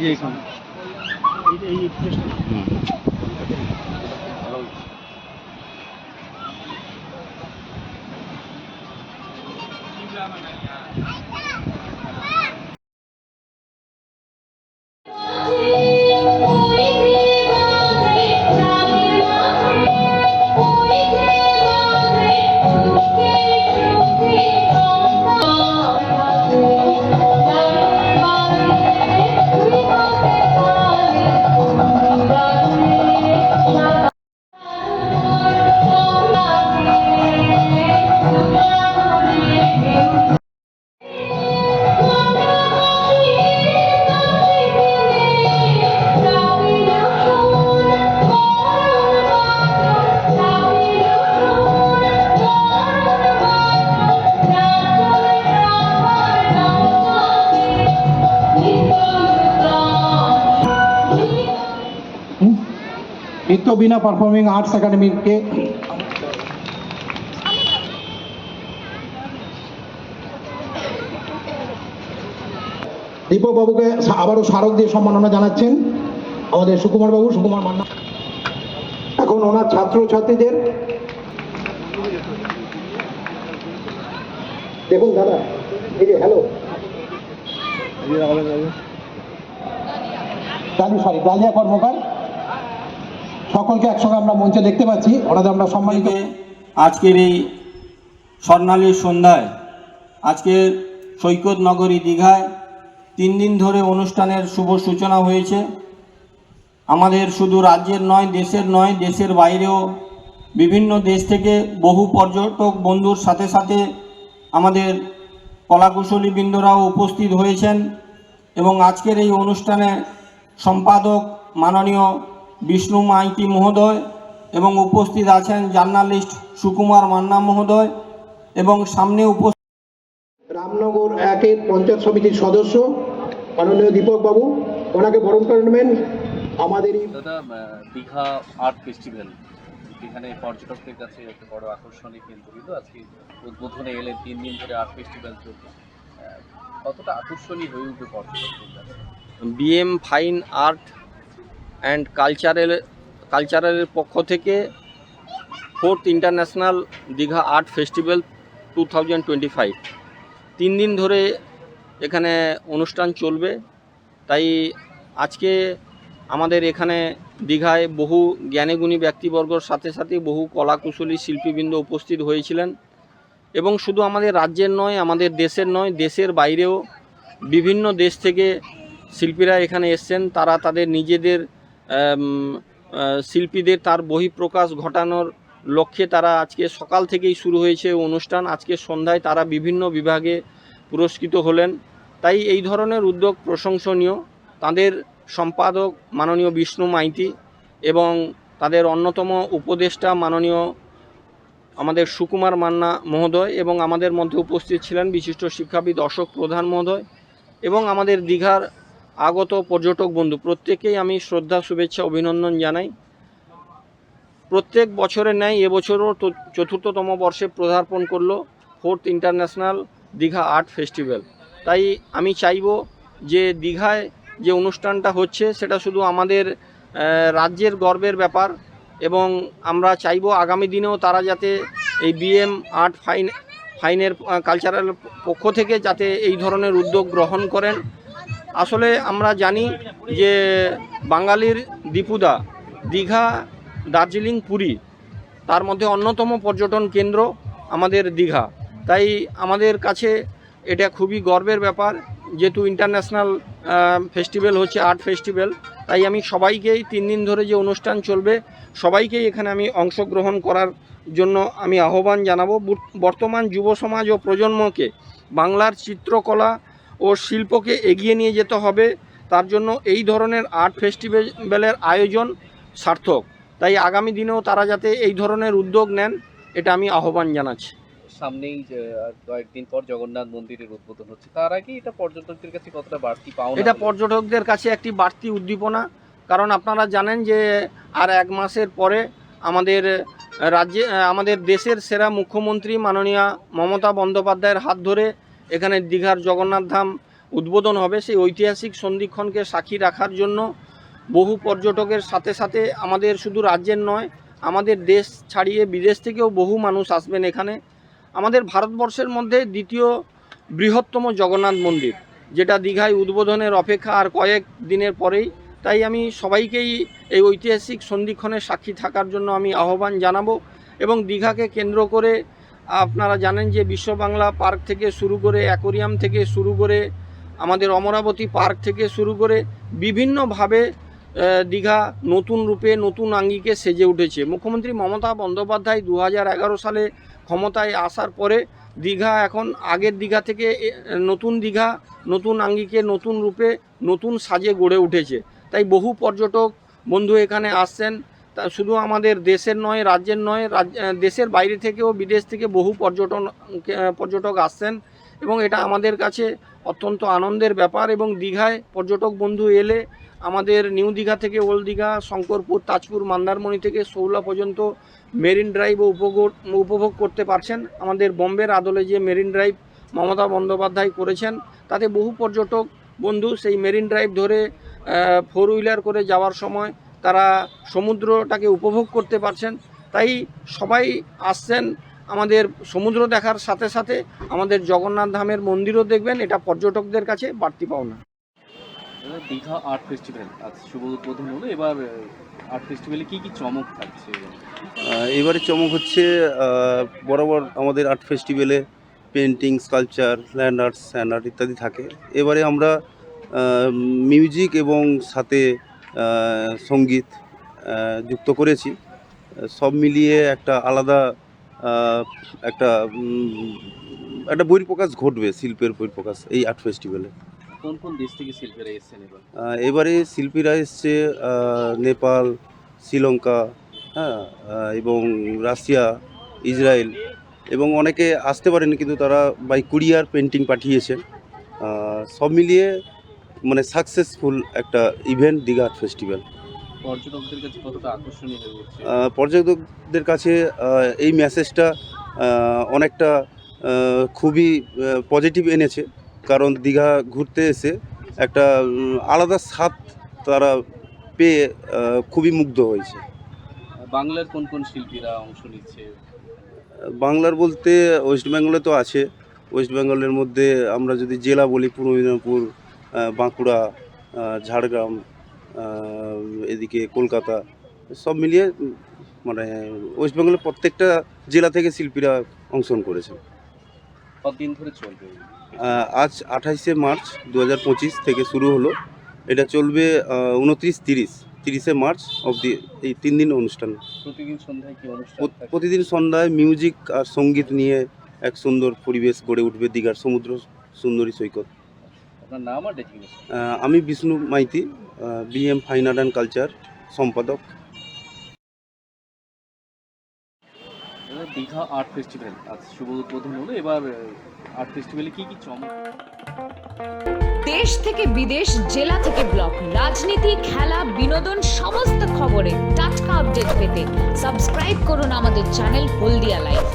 এই যে Bina performing arts একাডেমিকে দীপক বাবুকে আবারও স্মারক দিয়ে সম্মাননা জানাচ্ছেন আমাদের সুকুমার বাবু সুকুমার মান্না। এখন ওনার ছাত্র ছাত্রীদের দেখুন দাদা এই যে হ্যালো ডালি সরি ডালিয়া কর্মকার। সকলকে একসঙ্গে আমরা মঞ্চে দেখতে পাচ্ছি। ওনাদের আমরা সম্মানিত আজকের এই স্বর্ণালীর সন্ধ্যায়, আজকের সৈকত নগরী দীঘায় তিন দিন ধরে অনুষ্ঠানের শুভ সূচনা হয়েছে। আমাদের শুধু রাজ্যের নয়, দেশের নয়, দেশের বাইরেও বিভিন্ন দেশ থেকে বহু পর্যটক বন্ধুর সাথে সাথে আমাদের কলাকুশলী বৃন্দরাও উপস্থিত হয়েছেন এবং আজকের এই অনুষ্ঠানে সম্পাদক মাননীয় বিষ্ণু মাইতি মহোদয় এবং উপস্থিত আছেন জার্নালিস্ট সুকুমার মান্না মহোদয় এবং সামনে উপস্থিত রামনগর একের পঞ্চায়েত সমিতির সদস্য মাননীয় দীপক বাবু। ওনাকে বরণ করে নেবেন। আমাদের দাদা দীঘা আর্ট ফেস্টিভ্যাল। যেখানে পর্যটকদের কাছে একটা বড় আকর্ষণীয় কেন্দ্রবিন্দু আজকে উদ্বোধনে এলেন তিন দিন ধরে আর্ট ফেস্টিভ্যাল চলছে। কতটা আকর্ষণীয় হয়ে উঠবে পর্যটকদের কাছে? BM fine art and cultural কালচারালের পক্ষ থেকে fourth international Digha art festival two thousand twenty five তিন দিন ধরে এখানে অনুষ্ঠান চলবে। তাই আজকে আমাদের এখানে দীঘায় বহু জ্ঞানীগুণী ব্যক্তিবর্গর সাথে সাথে বহু কলাকুশলী শিল্পীবৃন্দ উপস্থিত হয়েছিলেন। এবং শুধু আমাদের রাজ্যের নয়, আমাদের দেশের নয়, দেশের বাইরেও বিভিন্ন দেশ থেকে শিল্পীরা এখানে এসছেন। তারা তাদের নিজেদের শিল্পীদের তার বহিঃপ্রকাশ ঘটানোর লক্ষ্যে তারা আজকে সকাল থেকেই শুরু হয়েছে অনুষ্ঠান। আজকে সন্ধ্যায় তারা বিভিন্ন বিভাগে পুরস্কৃত হলেন। তাই এই ধরনের উদ্যোগ প্রশংসনীয়। তাদের সম্পাদক মাননীয় বিষ্ণু মাইতি এবং তাদের অন্যতম উপদেষ্টা মাননীয় আমাদের সুকুমার মান্না মহোদয় এবং আমাদের মধ্যে উপস্থিত ছিলেন বিশিষ্ট শিক্ষাবিদ অশোক প্রধান মহোদয় এবং আমাদের দীঘার আগত পর্যটক বন্ধু, প্রত্যেকেই আমি শ্রদ্ধা, শুভেচ্ছা, অভিনন্দন জানাই। প্রত্যেক বছরের ন্যায় এবছরও চতুর্থতম বর্ষে পদার্পণ করল fourth international Digha art festival. তাই আমি চাইব যে দীঘায় যে অনুষ্ঠানটা হচ্ছে, সেটা শুধু আমাদের রাজ্যের গর্বের ব্যাপার এবং আমরা চাইব আগামী দিনেও তারা যাতে এই বিএম আর্ট ফাইন, ফাইনের কালচারাল পক্ষ থেকে যাতে এই ধরনের উদ্যোগ গ্রহণ করেন। আসলে আমরা জানি যে বাঙালির দীপুদা, দীঘা, দার্জিলিং, পুরী, তার মধ্যে অন্যতম পর্যটন কেন্দ্র আমাদের দীঘা। তাই আমাদের কাছে এটা খুবই গর্বের ব্যাপার, যেহেতু ইন্টারন্যাশনাল ফেস্টিভ্যাল হচ্ছে আর্ট ফেস্টিভ্যাল তাই আমি সবাইকেই তিন দিন ধরে যে অনুষ্ঠান চলবে, সবাইকেই এখানে আমি অংশগ্রহণ করার জন্য আমি আহ্বান জানাব। বর্তমান যুব সমাজ ও প্রজন্মকে বাংলার চিত্রকলা ও শিল্পকে এগিয়ে নিয়ে যেতে হবে। তার জন্য এই ধরনের আর্ট ফেস্টিভ্যালের আয়োজন সার্থক। তাই আগামী দিনেও তারা যাতে এই ধরনের উদ্যোগ নেন এটা আমি আহ্বান জানাচ্ছি। সামনেই যে কয়েকদিন পর জগন্নাথ মন্দিরের উদ্বোধন হচ্ছে তার আগে এটা পর্যটকদের কাছে কতটা বাড়তি পাওনা এটা পর্যটকদের কাছে একটি বাড়তি উদ্দীপনা কারণ আপনারা জানেন যে আর এক মাসের পরে আমাদের রাজ্যে আমাদের দেশের সেরা মুখ্যমন্ত্রী মাননীয়া মমতা বন্দ্যোপাধ্যায়ের হাত ধরে এখানে দীঘার জগন্নাথ ধাম উদ্বোধন হবে। সেই ঐতিহাসিক সন্ধিক্ষণকে সাক্ষী রাখার জন্য বহু পর্যটকের সাথে সাথে আমাদের শুধু রাজ্যের নয়, আমাদের দেশ ছাড়িয়ে বিদেশ থেকেও বহু মানুষ আসবেন এখানে। আমাদের ভারতবর্ষের মধ্যে দ্বিতীয় বৃহত্তম জগন্নাথ মন্দির, যেটা দীঘায় উদ্বোধনের অপেক্ষা আর কয়েক দিনের পরেই। তাই আমি সবাইকেই এই ঐতিহাসিক সন্ধিক্ষণের সাক্ষী থাকার জন্য আমি আহ্বান জানাব এবং দীঘাকে কেন্দ্র করে আপনারা জানেন যে বিশ্ব বাংলা পার্ক থেকে শুরু করে অ্যাকোরিয়াম থেকে শুরু করে আমাদের অমরাবতী পার্ক থেকে শুরু করে বিভিন্নভাবে দীঘা নতুন রূপে, নতুন আঙ্গিকে সেজে উঠেছে। মুখ্যমন্ত্রী মমতা বন্দ্যোপাধ্যায় দু হাজার এগারো সালে ক্ষমতায় আসার পরে দীঘা এখন আগের দীঘা থেকে নতুন দীঘা, নতুন আঙ্গিকে, নতুন রূপে, নতুন সাজে গড়ে উঠেছে। তাই বহু পর্যটক বন্ধু এখানে আসছেন। তা শুধু আমাদের দেশের নয় রাজ্যের নয় রাজ- আহ, দেশের বাইরে থেকেও বিদেশ থেকে বহু পর্যটন পর্যটক আসছেন এবং এটা আমাদের কাছে অত্যন্ত আনন্দের ব্যাপার এবং দীঘায় পর্যটক বন্ধু এলে আমাদের নিউ দীঘা থেকে ওল্ড দীঘা শঙ্করপুর তাজপুর মন্দারমণি থেকে সৌলা পর্যন্ত মেরিন ড্রাইভ উপভোগ উপভোগ করতে পারছেন। আমাদের বম্বের আদলে যে মেরিন ড্রাইভ মমতা বন্দ্যোপাধ্যায় করেছেন তাতে বহু পর্যটক বন্ধু সেই মেরিন ড্রাইভ ধরে ফোর হুইলার করে যাওয়ার সময় তারা সমুদ্রটাকে উপভোগ করতে পারছেন। তাই সবাই আসছেন আমাদের সমুদ্র দেখার সাথে সাথে আমাদের জগন্নাথ ধামের মন্দিরও দেখবেন এটা পর্যটকদের কাছে বাড়তি পাওনা। দীঘা আর্ট ফেস্টিভ্যাল আজ শুভ উদ্বোধন হলো এবার আর্ট ফেস্টিভ্যালে কি কি চমক থাকছে? এবারে চমক হচ্ছে বরাবর আমাদের আর্ট ফেস্টিভ্যালে painting sculpture land arts sand art ইত্যাদি থাকে। এবারে আমরা মিউজিক এবং সাথে সংগীত যুক্ত করেছি। সব মিলিয়ে একটা আলাদা একটা একটা বহিঃপ্রকাশ ঘটবে শিল্পের বহিঃপ্রকাশ এই আর্ট ফেস্টিভ্যালে। কোন কোন দেশ থেকে শিল্পীরা এসেছেন এবার? এবারে শিল্পীরা এসছে নেপাল শ্রীলঙ্কা হ্যাঁ এবং রাশিয়া ইসরায়েল এবং অনেকে আসতে পারেনি কিন্তু তারা বাই কুরিয়ার পেন্টিং পাঠিয়েছেন। সব মিলিয়ে মানে সাকসেসফুল একটা ইভেন্ট দীঘা আর্ট ফেস্টিভ্যাল পর্যটকদের কাছে কতটা আকর্ষণীয় পর্যটকদের কাছে এই মেসেজটা অনেকটা খুবই পজিটিভ এনেছে। কারণ দীঘা ঘুরতে এসে একটা আলাদা স্বাদ তারা পেয়ে খুবই মুগ্ধ হয়েছে। বাংলার কোন কোন শিল্পীরা অংশ নিচ্ছে? বাংলার বলতে ওয়েস্ট বেঙ্গলে তো আছে। ওয়েস্ট বেঙ্গলের মধ্যে আমরা যদি জেলা বলি পূর্ব মেদিনীপুর বাঁকুড়া ঝাড়গ্রাম এদিকে কলকাতা সব মিলিয়ে মানে ওয়েস্ট বেঙ্গলের প্রত্যেকটা জেলা থেকে শিল্পীরা অংশগ্রহণ করেছে কতদিন ধরে চলবে? আজ আঠাইশে মার্চ দু হাজার পঁচিশ থেকে শুরু হলো। এটা চলবে উনত্রিশ তিরিশ তিরিশে মার্চ অবধি এই তিন দিন অনুষ্ঠান। প্রতিদিন সন্ধ্যায় কি অনুষ্ঠান প্রতিদিন সন্ধ্যায় মিউজিক আর সংগীত নিয়ে এক সুন্দর পরিবেশ গড়ে উঠবে দীঘার সমুদ্র সুন্দরী সৈকত। আপনার নাম আর ডেজিগনেশন আমি Bishnu Maiti BM fine art and culture সম্পাদক। দীঘা আর্ট ফেস্টিভ্যাল আজ শুভ উদ্বোধন হলো। এবার আর্ট ফেস্টিভ্যালে কি কি চমক? দেশ থেকে বিদেশ জেলা থেকে ব্লক রাজনীতি খেলা বিনোদন সমস্ত খবরে টাটকা আপডেট পেতে সাবস্ক্রাইব করুন আমাদের চ্যানেল হলদিয়া লাইফ